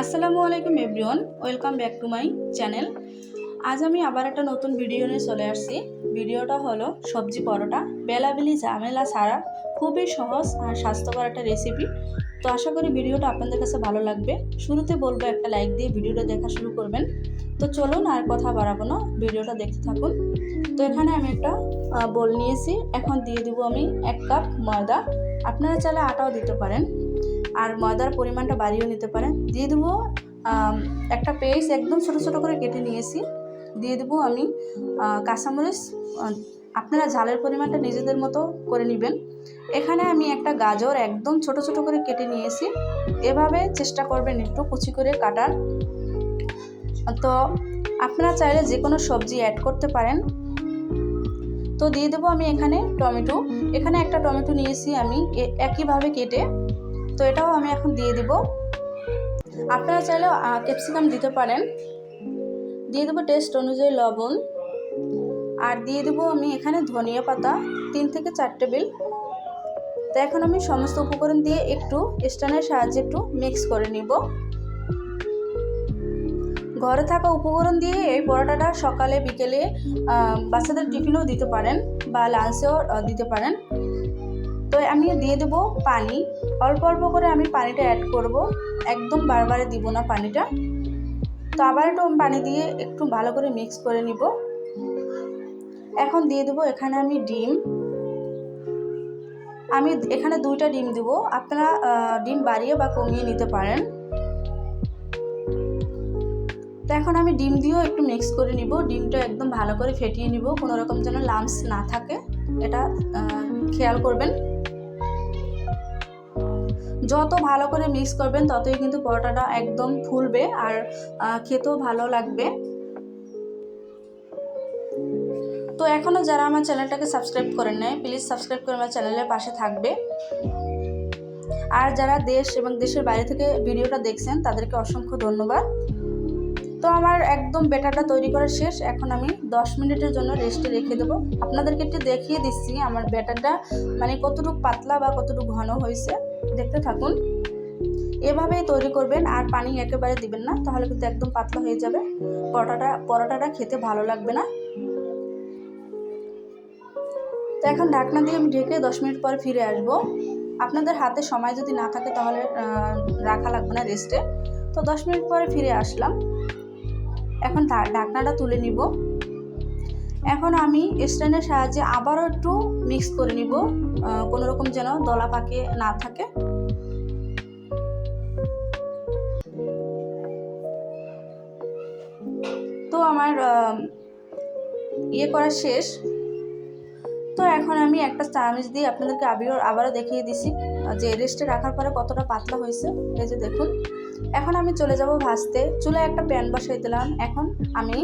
আসসালামু আলাইকুম everyone, welcome back to my channel. আজ আমি আবার একটা নতুন ভিডিও নিয়ে চলে আসছি। ভিডিওটা হলো সবজি পরোটা। বেলাবেলি ঝামেলা ছাড়া খুবই সহজ আর স্বাস্থ্যকর একটা রেসিপি তো আশা করি ভিডিওটা আপনাদের কাছে ভালো লাগবে। শুরুতে বলব, একটা লাইক দিয়ে ভিডিওটা দেখা শুরু করবেন। তো চলুন আর কথা বাড়াবো না, ভিডিওটা দেখতে থাকুন। তো এখানে আমি একটা বোল নিয়েছি। এখন দিয়ে দিব আমি এক কাপ ময়দা। আপনারা চাইলে আটাও দিতে পারেন। আর ময়দার পরিমাণটা বাড়িয়েও নিতে পারেন। দিয়ে দেবো একটা পেস্ট একদম ছোট ছোট করে কেটে নিয়েছি। দিয়ে দেবো আমি কাঁচামরিচ। আপনারা ঝালের পরিমাণটা নিজেদের মতো করে নেবেন। এখানে আমি একটা গাজর একদম ছোট ছোট করে কেটে নিয়েছি। এভাবে চেষ্টা করবেন একটু কুচি করে কাটার। তো আপনারা চাইলে যে কোনো সবজি অ্যাড করতে পারেন। তো দিয়ে দেবো আমি এখানে টমেটো। এখানে একটা টমেটো নিয়েছি আমি একইভাবে কেটে তো এটাও আমি এখন দিয়ে দেব। আপনারা চাইলে ক্যাপসিকাম দিতে পারেন। দিয়ে দেবো টেস্ট অনুযায়ী লবণ। আর দিয়ে দেবো আমি এখানে ধনিয়া পাতা, তিন থেকে চার টেবিল। তো এখন আমি সমস্ত উপকরণ দিয়ে একটু স্টানের সাহায্যে একটু মিক্স করে নিব। ঘরে থাকা উপকরণ দিয়ে এই পরোটাটা সকালে, বিকেলে বাচ্চাদের টিফিনেও দিতে পারেন বা লাঞ্চেও দিতে পারেন। তো আমি দিয়ে দেবো পানি। অল্প অল্প করে আমি পানিটা অ্যাড করব। একদম বারবারে দিব না পানিটা। তো আবার একটু পানি দিয়ে একটু ভালো করে মিক্স করে নিব। এখন দিয়ে দেবো এখানে আমি ডিম। আমি এখানে দুইটা ডিম দেব। আপনারা ডিম বাড়িয়ে বা কমিয়ে নিতে পারেন। তো এখন আমি ডিম দিয়েও একটু মিক্স করে নিব। ডিমটা একদম ভালো করে ফেটিয়ে নিব। কোনো রকম যেন লামস না থাকে। এটা খেয়াল করবেন। যত ভালো করে মিক্স করবেন, ততই কিন্তু পরোটাটা একদম ফুলবে আর খেতেও ভালো লাগবে। তো এখনও যারা আমার চ্যানেলটাকে সাবস্ক্রাইব করেন নাই প্লিজ সাবস্ক্রাইব করে আমার চ্যানেলের পাশে থাকবে। আর যারা দেশ এবং দেশের বাইরে থেকে ভিডিওটা দেখছেন, তাদেরকে অসংখ্য ধন্যবাদ। তো আমার একদম বেটারটা তৈরি করা শেষ। এখন আমি 10 মিনিটের জন্য রেস্টে রেখে দেবো। আপনাদেরকে একটু দেখিয়ে দিচ্ছি আমার ব্যাটারটা মানে কতটুকু পাতলা বা কতটুকু ঘন হয়েছে। দেখতে থাকুন। এভাবেই তৈরি করবেন আর পানি একেবারে দিবেন না, তাহলে কিন্তু একদম পাতলা হয়ে যাবে। পরোটাটা পরোটাটা খেতে ভালো লাগবে না। তো এখন ঢাকনা দিয়ে আমি ঢেকে দশ মিনিট পরে ফিরে আসব। আপনাদের হাতে সময় যদি না থাকে তাহলে রাখা লাগবে না রেস্টে। তো দশ মিনিট পরে ফিরে আসলাম। এখন ঢাকনাটা তুলে নিব। এখন আমি স্ট্যান্ডের সাহায্যে আবারও একটু মিক্স করে নিব কোনো রকম যেন দলা পাকে না থাকে। তো আমার ইয়ে করা শেষ। তো এখন আমি একটা চামচ দিয়ে আপনাদেরকে আবিও আবারও দেখিয়ে দিছি। যে রেস্টে রাখার পরে কতটা পাতলা হয়েছে, এই যে দেখুন। এখন আমি চলে যাব ভাজতে। চুলায় একটা প্যান বসাই দিলাম। এখন আমি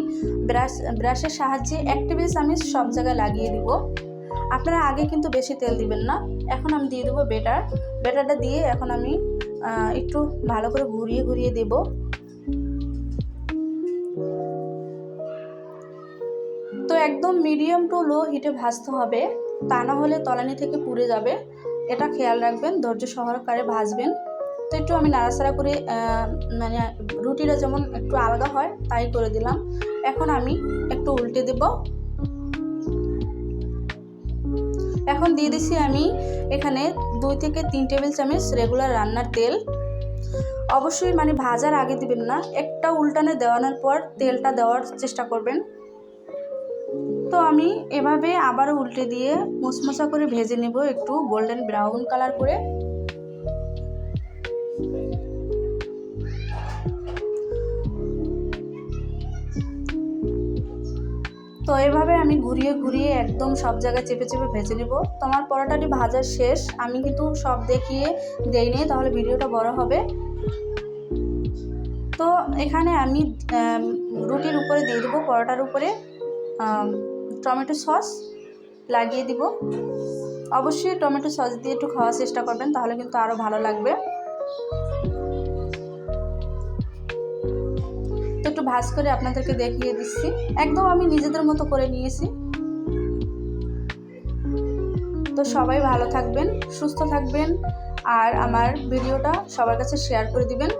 ব্রাশ ব্রাশের সাহায্যে এক টেবিল চামচ সব জায়গায় লাগিয়ে দিব। আপনারা আগে কিন্তু বেশি তেল দিবেন না। এখন আমি দিয়ে দেবো বেটার। বেটারটা দিয়ে এখন আমি একটু ভালো করে ঘুরিয়ে ঘুরিয়ে দেব। তো একদম মিডিয়াম টু লো হিটে ভাজতে হবে। তা না হলে তলানি থেকে পুড়ে যাবে। এটা খেয়াল রাখবেন, ধৈর্য সহকারে ভাজবেন। তো একটু আমি নাড়াচাড়া করে মানে রুটিটা যেমন একটু আলগা হয়, তাই করে দিলাম। এখন আমি একটু উল্টে দেব। এখন দিয়ে দিছি আমি এখানে দুই থেকে তিন টেবিল চামচ রেগুলার রান্নার তেল। অবশ্যই মানে ভাজার আগে দিবেন না। একটা উল্টানে দেওয়ানোর পর তেলটা দেওয়ার চেষ্টা করবেন। তো আমি এভাবে আবারও উল্টে দিয়ে মুসমুসা করে ভেজে নেব একটু গোল্ডেন ব্রাউন কালার করে। তো এভাবে আমি ঘুরিয়ে ঘুরিয়ে একদম সব জায়গায় চেপে চেপে ভেজে নেব। তোমার পরোটাটি ভাজা শেষ। আমি কিন্তু সব দেখিয়ে দেইনি তাহলে ভিডিওটা বড় হবে। তো এখানে আমি রুটির উপরে দিয়ে দেবো, পরোটার উপরে। টমেটো সস লাগিয়ে দিব। অবশ্যই টমেটো সস দিয়ে একটু খাওয়ার চেষ্টা করবেন, তাহলে কিন্তু আরও ভালো লাগবে। তো একটু ভাজ করে আপনাদেরকে দেখিয়ে দিচ্ছি। একদম আমি নিজেদের মতো করে নিয়েছি। তো সবাই ভালো থাকবেন, সুস্থ থাকবেন, আর আমার ভিডিওটা সবার কাছে শেয়ার করে দিবেন।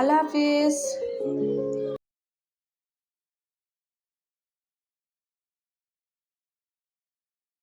আল্লাহ হাফিজ।